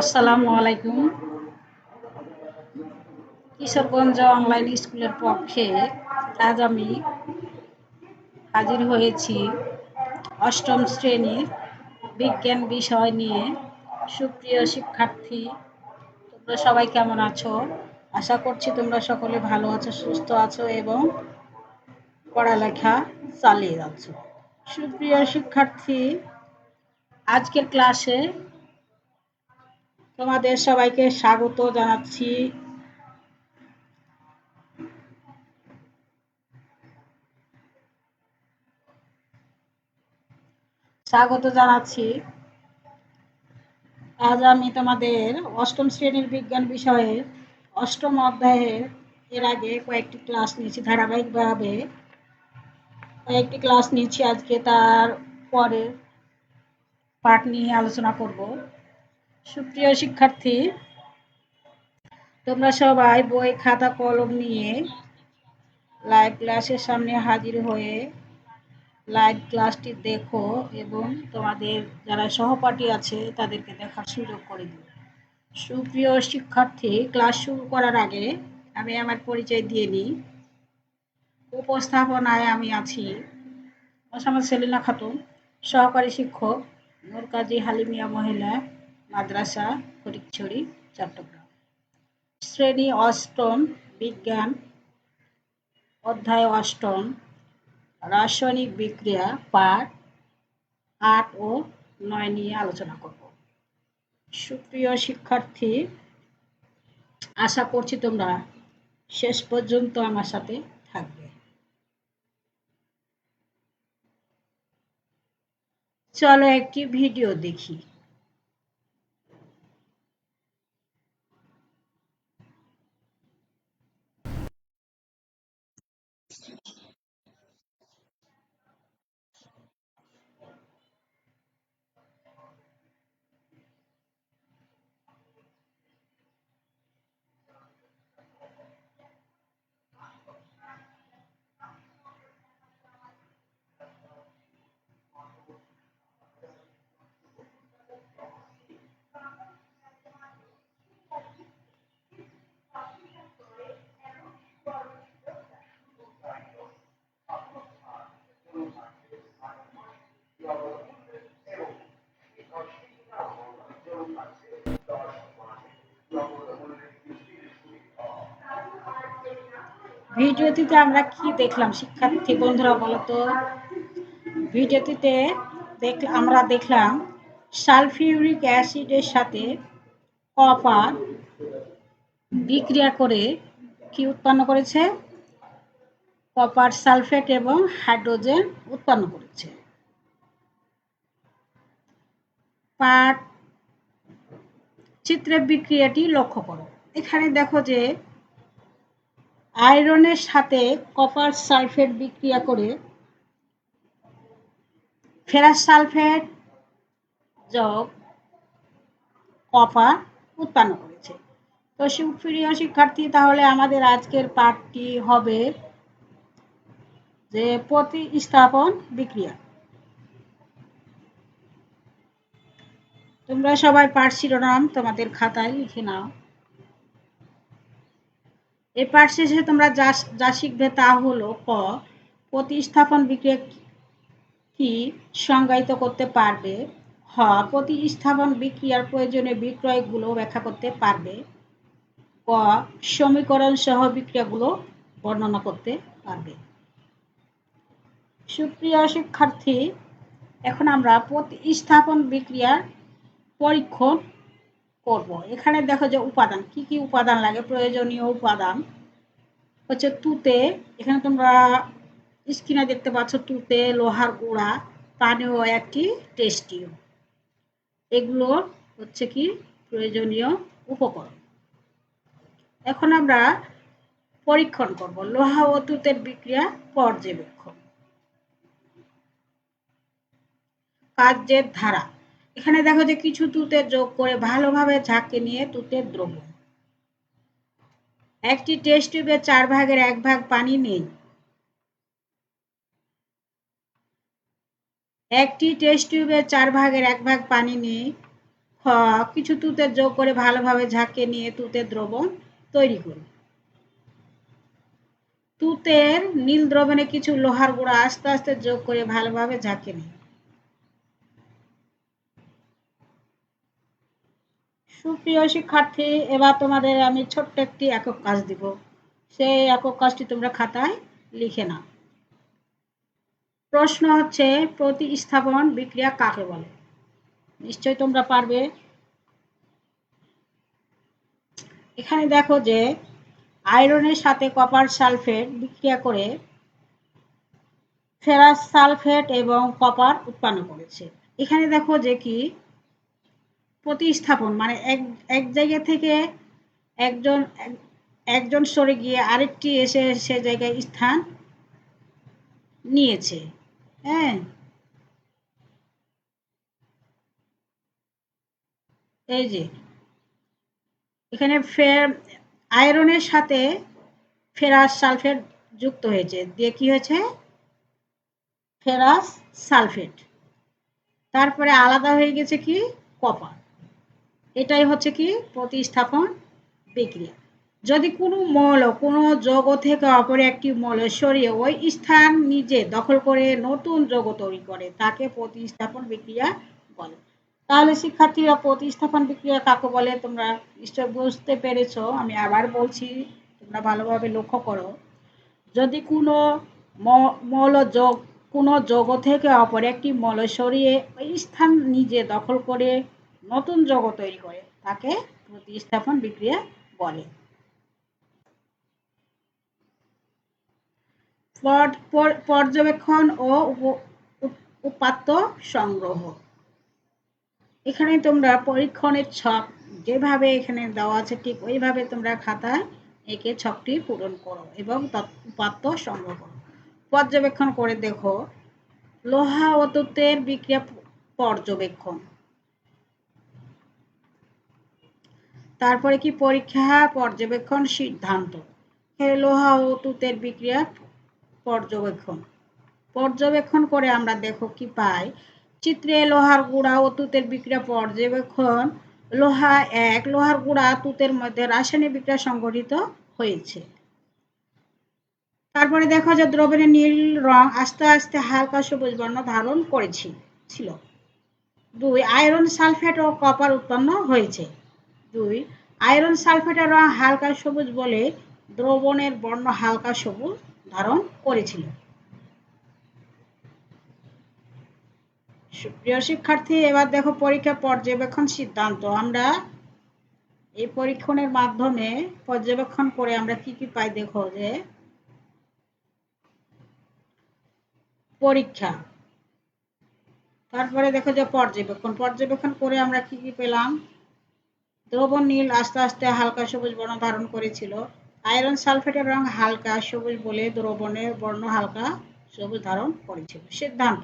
আসসালামু আলাইকুম। কিশোরগঞ্জ অনলাইন স্কুলের পক্ষে আজ আমি হাজির হয়েছি অষ্টম শ্রেণির বিজ্ঞান বিষয় নিয়ে। সুপ্রিয় শিক্ষার্থী, তোমরা সবাই কেমন আছো? আশা করছি তোমরা সকলে ভালো আছো, সুস্থ আছো এবং পড়ালেখা চালিয়ে যাচ্ছ। সুপ্রিয় শিক্ষার্থী, আজকের ক্লাসে তোমাদের সবাইকে স্বাগত জানাচ্ছি। স্বাগত জানাচ্ছি। আজ আমি তোমাদের অষ্টম শ্রেণির বিজ্ঞান বিষয়ে অষ্টম অধ্যায়ের এর আগে কয়েকটি ক্লাস নিয়েছি, ধারাবাহিকভাবে। কয়েকটি ক্লাস নিয়েছি, আজকে তার পরে পাঠ নিয়ে আলোচনা করব। সুপ্রিয় শিক্ষার্থী, তোমরা সবাই বই, খাতা, কলম নিয়ে লাইভ ক্লাসের সামনে হাজির হয়ে লাইভ ক্লাসটি দেখো এবং তোমাদের যারা সহপাঠী আছে, তাদেরকে দেখার সুযোগ করে দিও। সুপ্রিয় শিক্ষার্থী ক্লাস শুরু করার আগে আমি আমার পরিচয় দিয়ে নিই। উপস্থাপনায় আমি আছি মোসাম্মদ সেলিনা খাতুন, সহকারী শিক্ষক নূর হালিমিয়া মহিলা মাদ্রাসা ফরিকছড়ি চট্টগ্রাম। শ্রেণি অষ্টম, বিজ্ঞান, অধ্যায় অষ্টম, রাসায়নিক বিক্রিয়া, পাঠ আট ও নয় নিয়ে আলোচনা করব। সুপ্রিয় শিক্ষার্থী, আশা করছি তোমরা শেষ পর্যন্ত আমার সাথে থাকবে। চলো একটি ভিডিও দেখি। ভিডিওটিতে আমরা কি দেখলাম? শিক্ষার্থী বন্ধুরা বলতো ভিডিওটিতে আমরা দেখলাম সালফিউরিক অ্যাসিডের সাথে কপার বিক্রিয়া করে কি উৎপন্ন করেছে? কপার সালফেট এবং হাইড্রোজেন উৎপন্ন করেছে। পাট চিত্রের বিক্রিয়াটি লক্ষ্য করো। এখানে দেখো যে আয়রনের সাথে কপার সালফেট বিক্রিয়া করে ফেরাস সালফেট যোগ কপার উৎপন্ন করেছে। তো সুপ্রিয় শিক্ষার্থী, তাহলে আমাদের আজকের পাঠটি হবে যে প্রতিস্থাপন বিক্রিয়া। তোমরা সবাই পাঠ শিরোনাম তোমাদের খাতায় লিখে নাও। এই পাঠ শেষে তোমরা যা শিখবে তা হলো ক, প্রতিস্থাপন বিক্রিয়া কি সংজ্ঞায়িত করতে পারবে? হ, প্রতিস্থাপন বিক্রিয়ার প্রয়োজনীয় বিক্রয়গুলো ব্যাখ্যা করতে পারবে। ক সমীকরণ সহ বিক্রিয়াগুলো বর্ণনা করতে পারবে। সুপ্রিয় শিক্ষার্থী, এখন আমরা প্রতিস্থাপন বিক্রিয়ার পরীক্ষণ করব। এখানে দেখো যে উপাদান, কি কি উপাদান লাগে? প্রয়োজনীয় উপাদান হচ্ছে তুতে। এখানে তোমরা স্ক্রিনে দেখতে পাচ্ছ তুতে, লোহার গুঁড়া পানীয় একটি টেস্টিও। এগুলো হচ্ছে কি? প্রয়োজনীয় উপকরণ। এখন আমরা পরীক্ষণ করব। লোহা ও তুতের বিক্রিয়া পর্যবেক্ষণ। কার্যের ধারা। এখানে দেখো যে কিছু তুতে যোগ করে ভালোভাবে ঝাঁকে নিয়ে তুতের দ্রব্য। একটি টেস্ট টিউবে চার ভাগের এক ভাগ পানি নেই। একটি টেস্ট টিউবে চার ভাগের এক ভাগ পানি নিয়ে খ কিছু তুতের যোগ করে ভালোভাবে ঝাঁকে নিয়ে তুতের দ্রবণ তৈরি করি তুতের নীল দ্রবণে কিছু লোহার গুঁড়া আস্তে আস্তে যোগ করে ভালোভাবে ঝাঁকে নিই সুপ্রিয় শিক্ষার্থী, এবার তোমাদের আমি ছোট্ট একটি একক কাজ দিব। সেই একক কাজটি তোমরা খাতায় লিখে নাও। প্রশ্ন হচ্ছে, প্রতিস্থাপন বিক্রিয়া কাকে বলে? নিশ্চয় তোমরা পারবে। এখানে দেখো যে, আয়রনের সাথে কপার সালফেট বিক্রিয়া করে ফেরাস সালফেট এবং কপার উৎপন্ন করেছে। এখানে দেখো যে কি প্রতিস্থাপন মানে এক এক জায়গা থেকে একজন একজন সরে গিয়ে আরেকটি এসে সে জায়গায় স্থান নিয়েছে। হ্যাঁ? এই যে, এখানে ফের, আয়রনের সাথে ফেরাস সালফেট যুক্ত হয়েছে। দিয়ে কি হয়েছে? Ferrous sulphate. তারপরে আলাদা হয়ে গেছে কি? কপার। এটাই হচ্ছে কি প্রতিস্থাপন বিক্রিয়া। যদি কোনো মল, কোনো যৌগ থেকে অপর একটি মৌল সরিয়ে ওই স্থান নিজে দখল করে নতুন যৌগ তৈরি করে, তাকে প্রতিস্থাপন বিক্রিয়া বলে। তাহলে শিক্ষার্থীরা প্রতিস্থাপন বিক্রিয়া কাকে বলে? তোমরা নিশ্চয় বুঝতে পেরেছ, আমি আবার বলছি, তোমরা ভালোভাবে লক্ষ্য করো। যদি কোনো মল যোগ কোনো যৌগ থেকে অপর একটি মৌল সরিয়ে ওই স্থান নিজে দখল করে নতুন যৌগ তৈরি করে, তাকে প্রতিস্থাপন বিক্রিয়া বলে। পর্যবেক্ষণ ও উপাত্ত সংগ্রহ। এখানে তোমরা পরীক্ষণের ছক যেভাবে এখানে দেওয়া আছে, ঠিক ওইভাবে তোমরা খাতায় একে ছকটি পূরণ করো এবং উপাত্ত সংগ্রহ পর্যবেক্ষণ করে দেখো, লোহা ও তত্ত্বের বিক্রিয়া পর্যবেক্ষণ। তারপরে কি পরীক্ষা, পর্যবেক্ষণ, সিদ্ধান্ত? লোহা ও তুতের বিক্রিয়া, পর্যবেক্ষণ। পর্যবেক্ষণ করে আমরা দেখো কি পাই। চিত্রে লোহার গুঁড়া ও তুতের বিক্রিয়া, পর্যবেক্ষণ। লোহা এক, লোহার গুঁড়া তুতের মধ্যে রাসায়নিক বিক্রিয়া সংঘটিত হয়েছে। তারপরে দেখো যে দ্রবণের নীল রং আস্তে আস্তে হালকা সবুজ বর্ণ ধারণ করেছি, ছিল। দুই, আয়রন সালফেট ও কপার উৎপন্ন হয়েছে। দুই, আয়রন সালফেটের রং হালকা সবুজ বলে দ্রবণের বর্ণ হালকা সবুজ ধারণ করেছিল। প্রিয় শিক্ষার্থী, এবার দেখো পরীক্ষা পর্যবেক্ষণ সিদ্ধান্ত। আমরা এই পরীক্ষণের মাধ্যমে পর্যবেক্ষণ করে আমরা কি কি পাই দেখো যে পরীক্ষা। তারপরে দেখো যে পর্যবেক্ষণ। পর্যবেক্ষণ করে আমরা কি কি পেলাম? দ্রবণ নীল আস্তে আস্তে হালকা সবুজ বর্ণ ধারণ করেছিল। আয়রন সালফেটের রং হালকা সবুজ বলে দ্রবণের বর্ণ হালকা সবুজ ধারণ করেছিল। সিদ্ধান্ত,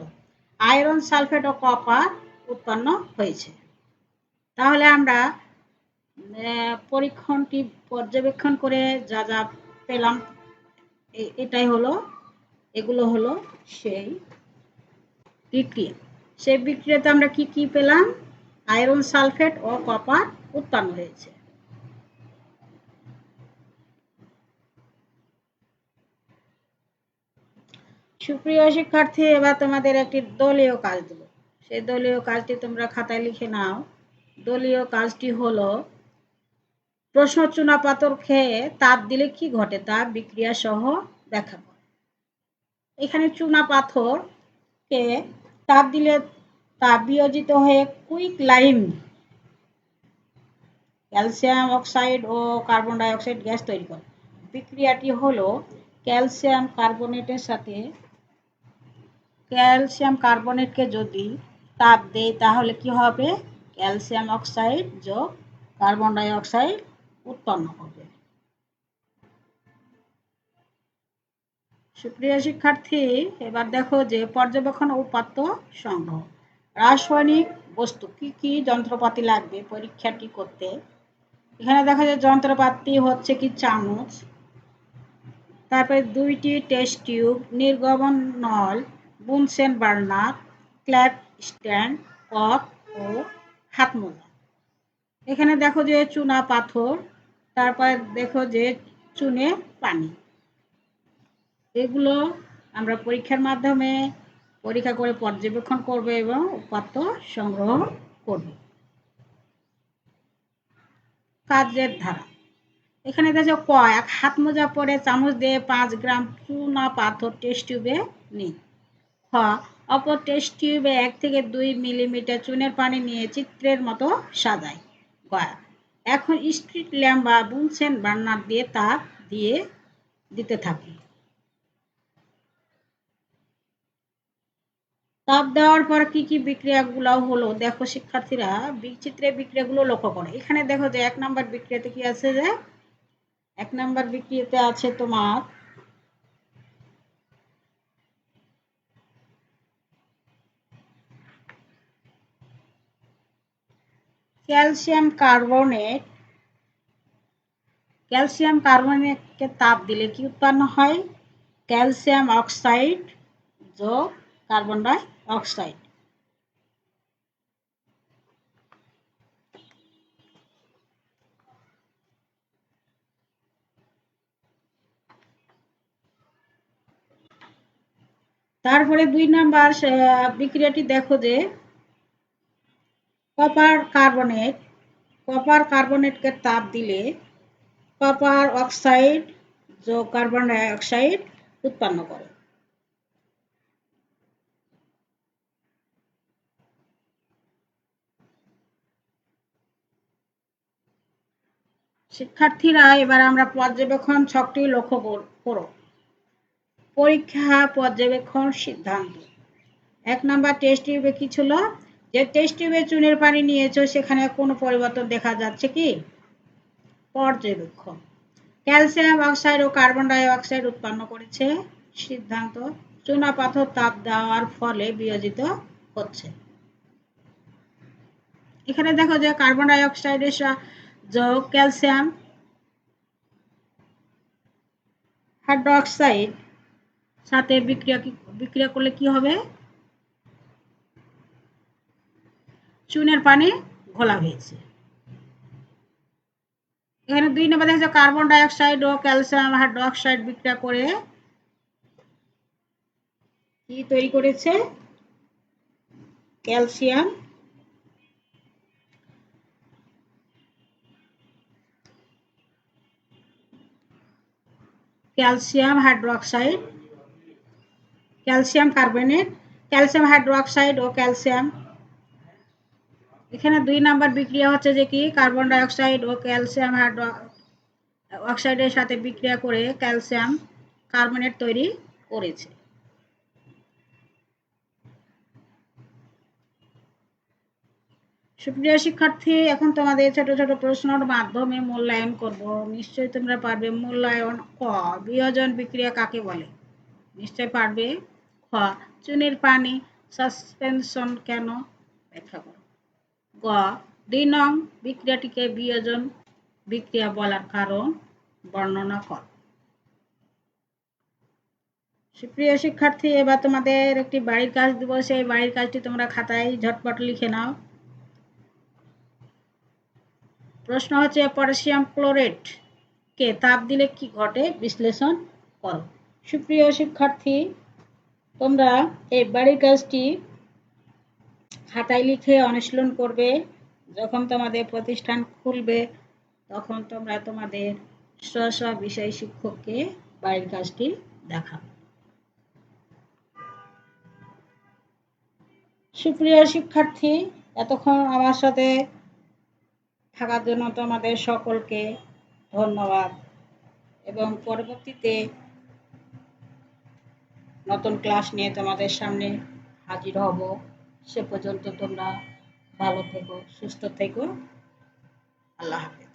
আয়রন সালফেট ও কপার উৎপন্ন হয়েছে। তাহলে আমরা পরীক্ষণটি পর্যবেক্ষণ করে যা যা পেলাম এটাই হলো, এগুলো হলো সেই বিক্রিয়া। সেই বিক্রিয়াতে আমরা কি কি পেলাম? আয়রন সালফেট ও কপার উৎপন্ন হয়েছে। সুপ্রিয় শিক্ষার্থী, এবার তোমাদের একটি দলীয় কাজ দেব। সেই দলীয় কাজটি তোমরা খাতায় লিখে নাও। দলীয় কাজটি হলো, প্রশ্ন চুনা পাথর খেয়ে তাপ দিলে কি ঘটে তা বিক্রিয়া সহ করো। এখানে চুনা পাথরকে তাপ দিলে তা বিয়োজিত হয়ে কুইক লাইম ক্যালসিয়াম অক্সাইড ও কার্বন ডাইঅক্সাইড গ্যাস তৈরি করে। বিক্রিয়াটি হলো ক্যালসিয়াম কার্বনেটের সাথে, ক্যালসিয়াম কার্বনেটকে যদি তাপ দেয় তাহলে কি হবে? ক্যালসিয়াম অক্সাইড যোগ কার্বন ডাইঅক্সাইড উৎপন্ন হবে। সুপ্রিয় শিক্ষার্থী, এবার দেখো যে পর্যবেক্ষণ উপাত্ত সংগ্রহ। রাসায়নিক বস্তু, কি কি যন্ত্রপাতি লাগবে পরীক্ষাটি করতে? এখানে দেখা যায় যন্ত্রপাতি হচ্ছে কি চামচ, তারপরে দুইটি টেস্ট টিউব নির্গমন নল, বুনসেন বার্নার, ক্ল্যাপ স্ট্যান্ড, কপ ও হাত এখানে দেখো যে চুনা পাথর, তারপর দেখো যে চুনে পানি। এগুলো আমরা পরীক্ষার মাধ্যমে পরীক্ষা করে পর্যবেক্ষণ করবে এবং উপাত্ত সংগ্রহ করবে। কাজের ধারা। এখানে দেখো ক, এক হাত মোজা পরে চামচ দিয়ে পাঁচ গ্রাম চুনা পাথর টেস্ট টিউবে নিই খ, অপর টেস্ট টিউবে এক থেকে দুই মিলিমিটার চুনের পানি নিয়ে চিত্রের মতো সাজায়। গয়া এখন স্ট্রিট ল্যাম্প বা বুনসেন বার্নার দিয়ে তাপ দিয়ে দিতে থাকি তাপ দেওয়ার পর কি কি বিক্রিয়াগুলো হলো? দেখো শিক্ষার্থীরা চিত্রে বিক্রিয়াগুলো লক্ষ্য করো। এখানে দেখো যে এক নাম্বার বিক্রিয়াতে কি আছে যে, এক নাম্বার বিক্রিয়াতে আছে তোমার ক্যালসিয়াম কার্বনেট, ক্যালসিয়াম কার্বনেটকে তাপ দিলে কি উৎপন্ন হয়? ক্যালসিয়াম অক্সাইড যোগ কার্বন ডাই অক্সাইড। তারপরে দুই নাম্বার বিক্রিয়াটি দেখো যে, কপার কার্বনেট, কপার কার্বনেটকে তাপ দিলে কপার অক্সাইড, যোগ কার্বন ডাইঅক্সাইড উৎপন্ন করে। শিক্ষার্থীরা, এবার আমরা পর্যবেক্ষণ ছকটি লক্ষ্য করো পরীক্ষা, পর্যবেক্ষণ সিদ্ধান্ত। এক নাম্বার টেস্ট টিউবে কি ছিল? যে টেস্ট টিউবে চুনের পানি নিয়েছো, সেখানে কোনো পরিবর্তন দেখা যাচ্ছে কি? পর্যবেক্ষণ। ক্যালসিয়াম অক্সাইড ও কার্বন ডাই অক্সাইড উৎপন্ন করেছে। সিদ্ধান্ত, চুনা পাথর তাপ দেওয়ার ফলে বিয়োজিত হচ্ছে। এখানে দেখো যে কার্বন ডাই অক্সাইডের যোগ ক্যালসিয়াম হাইড্রোক্সাইড সাথে বিক্রিয়া বিক্রিয়া করলে কি হবে? চুনের পানি ঘোলা হয়েছে। এখানে দুই নম্বর দেখছে, কার্বন ডাইঅক্সাইড ও ক্যালসিয়াম হাইড্রোক্সাইড বিক্রিয়া করে কি তৈরি করেছে? Calcium calcium hydroxide, calcium carbonate, calcium hydroxide ও ক্যালসিয়াম। এখানে দুই নাম্বার বিক্রিয়া হচ্ছে যে কি? কার্বন ডাইঅক্সাইড ও ক্যালসিয়াম হাইড্রো, অক্সাইডের সাথে বিক্রিয়া করে ক্যালসিয়াম কার্বনেট তৈরি করেছে। সুপ্রিয় শিক্ষার্থী, এখন তোমাদের ছোট ছোট প্রশ্নের মাধ্যমে মূল্যায়ন করব। নিশ্চয়ই তোমরা পারবে মূল্যায়ন ক। বিয়োজন বিক্রিয়া কাকে বলে? নিশ্চয় পারবে খ। চুনের পানি সাসপেনশন কেন ব্যাখ্যা করো। গ। দুই নং বিক্রিয়াটিকে বিয়োজন বিক্রিয়া বলার কারণ বর্ণনা কর। সুপ্রিয় শিক্ষার্থী, এবার তোমাদের একটি বাড়ির কাজ দিব। সেই বাড়ির কাজটি তোমরা খাতায় ঝটপট লিখে নাও। প্রশ্ন হচ্ছে, পটাশিয়াম ক্লোরেট কে তাপ দিলে কি ঘটে? বিশ্লেষণ করো। সুপ্রিয় শিক্ষার্থী, তোমরা এই বাড়ির কাজটি খাতায় লিখে অনুশীলন করবে। যখন তোমাদের প্রতিষ্ঠান খুলবে, তখন তোমরা তোমাদের স্ব স্ব বিষয় শিক্ষককে বাড়ির কাজটি দেখাবে। সুপ্রিয় শিক্ষার্থী, এতক্ষণ আমার সাথে থাকার জন্য তোমাদের সকলকে ধন্যবাদ। এবং পরবর্তীতে নতুন ক্লাস নিয়ে তোমাদের সামনে হাজির হব। সে পর্যন্ত তোমরা ভালো থেকো, সুস্থ থেকো। আল্লাহ হাফেজ।